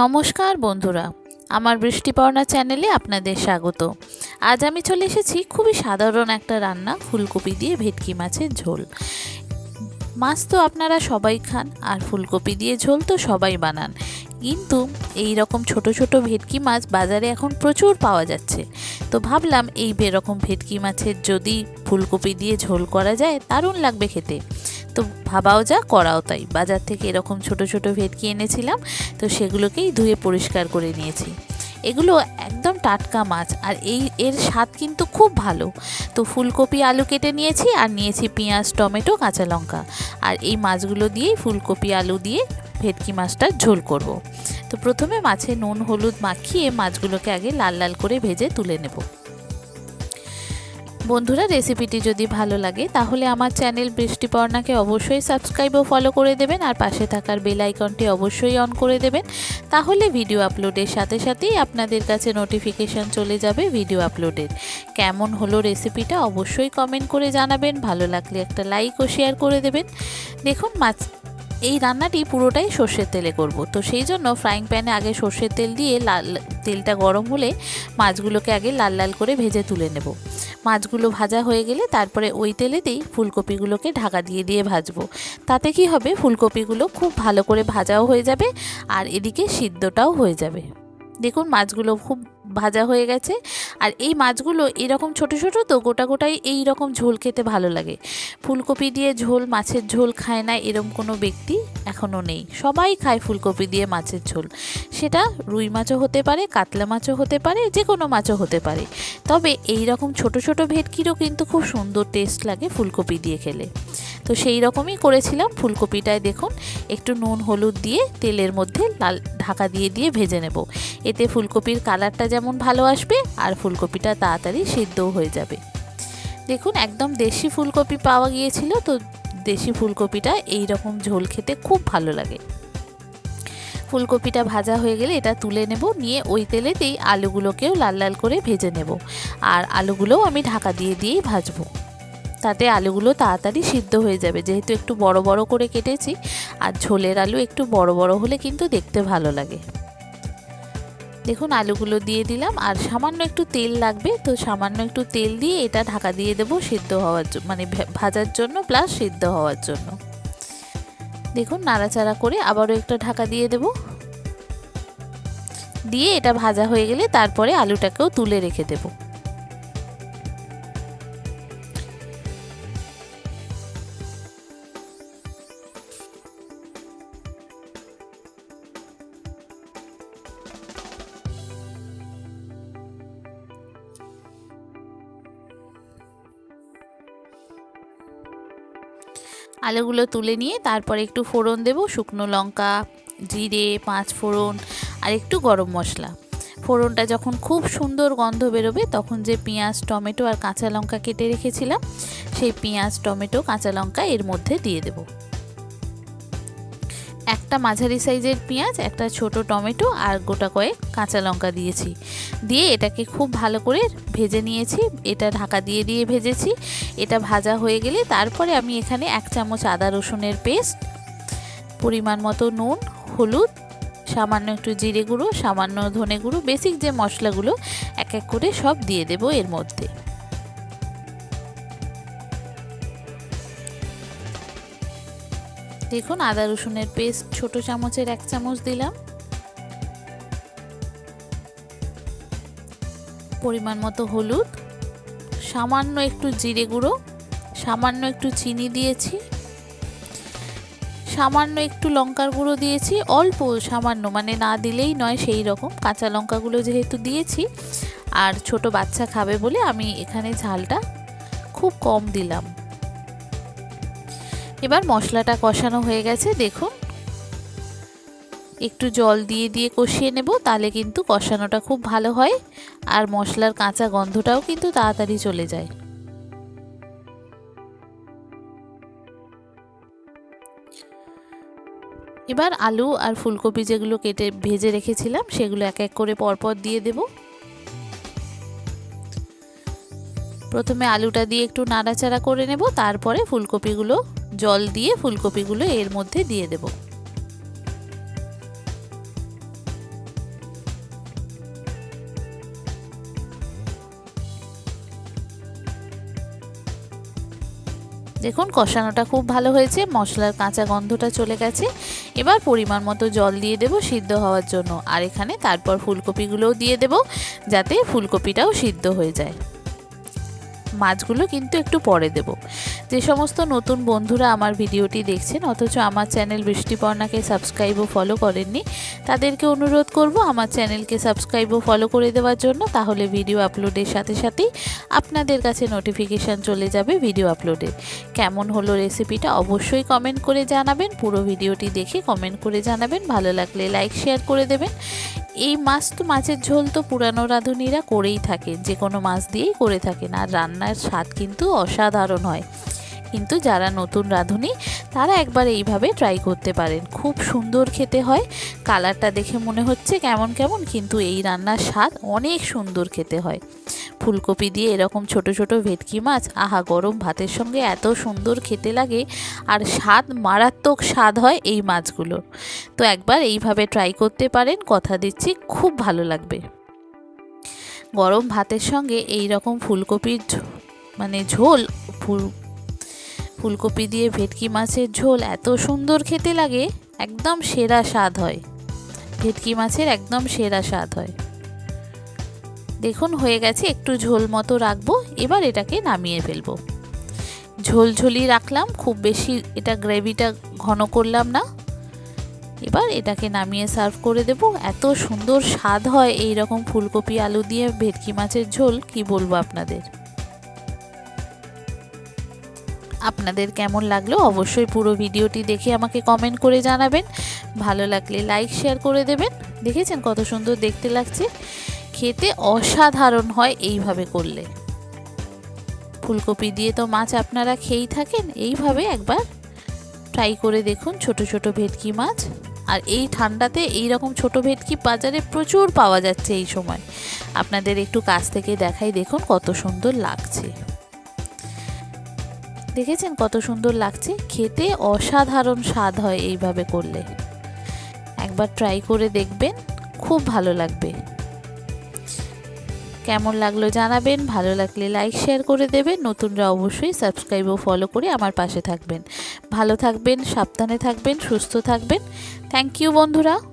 নমস্কার বন্ধুরা, আমার বৃষ্টিপর্ণা চ্যানেলে আপনাদের স্বাগত। আজ আমি চলে এসেছি খুবই সাধারণ একটা রান্না, ফুলকপি দিয়ে ভেটকি মাছের ঝোল। মাছ তো আপনারা সবাই খান আর ফুলকপি দিয়ে ঝোল তো সবাই বানান। কিন্তু এই রকম ছোট ছোট ভেটকি মাছ বাজারে এখন প্রচুর পাওয়া যাচ্ছে। তো ভাবলাম এই বেরকম ভেটকি মাছের যদি ফুলকপি দিয়ে ঝোল করা যায়, দারুণ লাগবে খেতে। তো ভাবাও যা, করাও তাই। বাজার থেকে এরকম ছোট ছোট ভেটকি এনেছিলাম, তো সেগুলোকেই ধুয়ে পরিষ্কার করে নিয়েছি। এগুলো একদম টাটকা মাছ, আর এই এর স্বাদ কিন্তু খুব ভালো। তো ফুলকপি আলু কেটে নিয়েছি, আর নিয়েছি পেঁয়াজ, টমেটো, কাঁচা লঙ্কা। আর এই মাছগুলো দিয়েই ফুলকপি আলু দিয়ে ভেটকি মাছটার ঝোল করব। তো প্রথমে মাছে নুন, হলুদ মাখিয়ে মাছগুলোকে আগে লাল লাল করে ভেজে তুলে নেব। বন্ধুরা রেসিপিটি যদি ভালো লাগে, তাহলে আমার চ্যানেল বৃষ্টিপর্ণাকে অবশ্যই সাবস্ক্রাইব ও ফলো করে দেবেন, আর পাশে থাকার বেল আইকনটি অবশ্যই অন করে দেবেন। তাহলে ভিডিও আপলোডের সাথে সাথেই আপনাদের কাছে নোটিফিকেশান চলে যাবে ভিডিও আপলোডের কেমন হলো রেসিপিটা অবশ্যই কমেন্ট করে জানাবেন, ভালো লাগলে একটা লাইক ও শেয়ার করে দেবেন। দেখুন, মাছ এই রান্নাটি পুরোটাই সর্ষের তেলে করব। তো সেই জন্য ফ্রাইং প্যানে আগে সর্ষের তেল দিয়ে লাল, তেলটা গরম হলে মাছগুলোকে আগে লাল লাল করে ভেজে তুলে নেব। মাছগুলো ভাজা হয়ে গেলে তারপরে ওই তেলে তেলেতেই ফুলকপিগুলোকে ঢাকা দিয়ে দিয়ে ভাজবো। তাতে কি হবে? ফুলকপিগুলো খুব ভালো করে ভাজাও হয়ে যাবে আর এদিকে সিদ্ধটাও হয়ে যাবে। দেখুন মাছগুলো খুব ভাজা হয়ে গেছে। আর এই মাছগুলো এরকম ছোট ছোট তো গোটা গোটাই এই রকম ঝোল খেতে ভালো লাগে। ফুলকপি দিয়ে ঝোল, মাছের ঝোল খায় না এরম কোনো ব্যক্তি এখনও নেই। সবাই খায় ফুলকপি দিয়ে মাছের ঝোল। সেটা রুই মাছও হতে পারে, কাতলা মাছও হতে পারে যে কোনো মাছও হতে পারে। তবে এই রকম ছোট ছোট ভেটকিরও কিন্তু খুব সুন্দর টেস্ট লাগে ফুলকপি দিয়ে খেলে। তো সেই রকমই করেছিলাম ফুলকপিটায় দেখুন, একটু নুন, হলুদ দিয়ে তেলের মধ্যে লাল, ঢাকা দিয়ে দিয়ে ভেজে নেব। এতে ফুলকপির কালারটা যেমন ভালো আসবে, আর ফুলকপিটা তাড়াতাড়ি সিদ্ধও হয়ে যাবে। দেখুন, একদম দেশি ফুলকপি পাওয়া গিয়েছিল, তো দেশি ফুলকপিটা এই রকম ঝোল খেতে খুব ভালো লাগে। ফুলকপিটা ভাজা হয়ে গেলে এটা তুলে নেব, নিয়ে ওই তেলেতেই আলুগুলোকেও লাল লাল করে ভেজে নেব। আর আলুগুলোও আমি ঢাকা দিয়ে দিয়েই ভাজবো। তাতে আলুগুলো তাড়াতাড়ি সিদ্ধ হয়ে যাবে, যেহেতু একটু বড় বড় করে কেটেছি, আর ঝোলের আলু একটু বড় বড় হলে কিন্তু দেখতে ভালো লাগে। দেখুন, আলুগুলো দিয়ে দিলাম আর সামান্য একটু তেল লাগবে। তো সামান্য একটু তেল দিয়ে এটা ঢাকা দিয়ে দেবো সিদ্ধ হওয়ার জন্য মানে ভাজার জন্য প্লাস সিদ্ধ হওয়ার জন্য। দেখুন, নাড়াচাড়া করে আবারও একটা ঢাকা দিয়ে দেব। দিয়ে এটা ভাজা হয়ে গেলে তারপরে আলুটাকেও তুলে রেখে দেবো। আলুগুলো তুলে নিয়ে তারপরে একটু ফোড়ন দেব, শুকনো লঙ্কা, জিরে, পাঁচ ফোড়ন আর একটু গরম মশলা। ফোড়নটা যখন খুব সুন্দর গন্ধ বেরোবে তখন যে পেঁয়াজ, টমেটো আর কাঁচা লঙ্কা কেটে রেখেছিলাম, সেই পেঁয়াজ, টমেটো, কাঁচা লঙ্কা এর মধ্যে দিয়ে দেব। একটা মাঝারি সাইজের পেঁয়াজ, একটা ছোট টমেটো আর গোটা কয়েক কাঁচা লঙ্কা দিয়েছি। দিয়ে এটাকে খুব ভালো করে ভেজে নিয়েছি। এটা ঢাকা দিয়ে দিয়ে ভেজেছি। এটা ভাজা হয়ে গেলে তারপরে আমি এখানে এক চামচ আদা রসুনের পেস্ট, পরিমাণ মতো নুন, হলুদ, সামান্য একটু জিরে গুঁড়ো, সামান্য ধনে গুঁড়ো বেসিক যে মশলাগুলো এক এক করে সব দিয়ে দেব এর মধ্যে। দেখুন, আদা রসুনের পেস্ট ছোট চামচের এক চামচ দিলাম। পরিমাণ মতো হলুদ, সামান্য একটু জিরে গুঁড়ো, সামান্য একটু চিনি দিয়েছি, সামান্য একটু লঙ্কার গুঁড়ো দিয়েছি, অল্প সামান্য মানে না দিলেই নয় সেই রকম। কাঁচা লঙ্কাগুলো যেহেতু দিয়েছি, আর ছোট বাচ্চা খাবে বলে আমি এখানে ঝালটা খুব কম দিলাম। এবার মশলাটা কষানো হয়ে গেছে, দেখুন। একটু জল দিয়ে দিয়ে কষিয়ে নেব, তাহলে কিন্তু কষানোটা খুব ভালো হয়, আর মশলার কাঁচা গন্ধটাও কিন্তু তাড়াতাড়ি চলে যায়। এবার আলু আর ফুলকপি যেগুলো কেটে ভেজে রেখেছিলাম, সেগুলো এক এক করে পরপর দিয়ে দেব। প্রথমে আলুটা দিয়ে একটু নাড়াচাড়া করে নেব, তারপরে ফুলকপিগুলো, জল দিয়ে ফুলকপিগুলো এর মধ্যে দিয়ে দেব। দেখুন, কষানোটা খুব ভালো হয়েছে, মশলার কাঁচা গন্ধটা চলে গেছে। এবার পরিমাণ মতো জল দিয়ে দেব সিদ্ধ হওয়ার জন্য। আর এখানে তারপর ফুলকপিগুলোও দিয়ে দেব, যাতে ফুলকপিটাও সিদ্ধ হয়ে যায়। মাছগুলো কিন্তু একটু পরে দেব। যে সমস্ত নতুন বন্ধুরা আমার ভিডিওটি দেখছেন, অথচ আমার চ্যানেল বৃষ্টিপর্ণাকে সাবস্ক্রাইব ও ফলো করেননি, তাদেরকে অনুরোধ করব আমার চ্যানেলকে সাবস্ক্রাইব ও ফলো করে দেওয়ার জন্য, তাহলে ভিডিও আপলোডের সাথে সাথেই আপনাদের কাছে নোটিফিকেশান চলে যাবে ভিডিও আপলোডের কেমন হলো রেসিপিটা অবশ্যই কমেন্ট করে জানাবেন, পুরো ভিডিওটি দেখে কমেন্ট করে জানাবেন, ভালো লাগলে লাইক শেয়ার করে দেবেন। এই মাছ তো মাছের ঝোল তো পুরানো রাঁধুনিরা করেই থাকেন যে কোনো মাছ দিয়েই করে থাকেন। আর রান্নার স্বাদ কিন্তু অসাধারণ হয়। কিন্তু যারা নতুন রাঁধুনি, তারা একবার এইভাবে ট্রাই করতে পারেন। খুব সুন্দর খেতে হয় কালারটা দেখে মনে হচ্ছে কেমন কেমন, কিন্তু এই রান্নার স্বাদ অনেক সুন্দর খেতে হয়। ফুলকপি দিয়ে এরকম ছোট ছোট ভেটকি মাছ, আহা গরম ভাতের সঙ্গে এত সুন্দর খেতে লাগে আর স্বাদ, মারাত্মক স্বাদ হয় এই মাছগুলো তো একবার এইভাবে ট্রাই করতে পারেন, কথা দিচ্ছি, খুব ভালো লাগবে। গরম ভাতের সঙ্গে এই রকম ফুলকপির মানে ঝোল, ফুল, ফুলকপি দিয়ে ভেটকি মাছের ঝোল এত সুন্দর খেতে লাগে, একদম সেরা স্বাদ হয়। ভেটকি মাছের একদম সেরা স্বাদ হয়। দেখুন, হয়ে গেছে, একটু ঝোল মতো রাখব, এবার এটাকে নামিয়ে ফেলব। ঝোল ঝোলই রাখলাম, খুব বেশি এটা গ্রেভিটা ঘন করলাম না। এবার এটাকে নামিয়ে সার্ভ করে দেব। এত সুন্দর স্বাদ হয় এই রকম ফুলকপি আলু দিয়ে ভেটকি মাছের ঝোল, কি বলব আপনাদের? আপনাদের কেমন লাগল অবশ্যই পুরো ভিডিওটি দেখে আমাকে কমেন্ট করে জানাবেন। ভালো লাগলে লাইক শেয়ার করে দেবেন। দেখেছেন কত সুন্দর দেখতে লাগছে? খেতে অসাধারণ হয় এইভাবে করলে। ফুলকপি দিয়ে তো মাছ আপনারা খেয়েই থাকেন, এইভাবে একবার ট্রাই করে দেখুন ছোট ছোট ভেটকি মাছ। আর এই ঠান্ডাতে এই রকম ছোট ভেটকি বাজারে প্রচুর পাওয়া যাচ্ছে এই সময়। আপনাদের একটু কাছ থেকে দেখাই দেখুন কত সুন্দর লাগছে। দেখেছেন কত সুন্দর লাগছে? খেতে অসাধারণ স্বাদ হয় এইভাবে করলে। একবার ট্রাই করে দেখবেন, খুব ভালো লাগবে। কেমন লাগল জানাবেন। ভালো লাগলে লাইক শেয়ার করে দেবেন। নতুনরা অবশ্যই সাবস্ক্রাইব ও ফলো করে আমার পাশে থাকবেন। ভালো থাকবেন, সাবধানে থাকবেন, সুস্থ থাকবেন। থ্যাংক ইউ বন্ধুরা।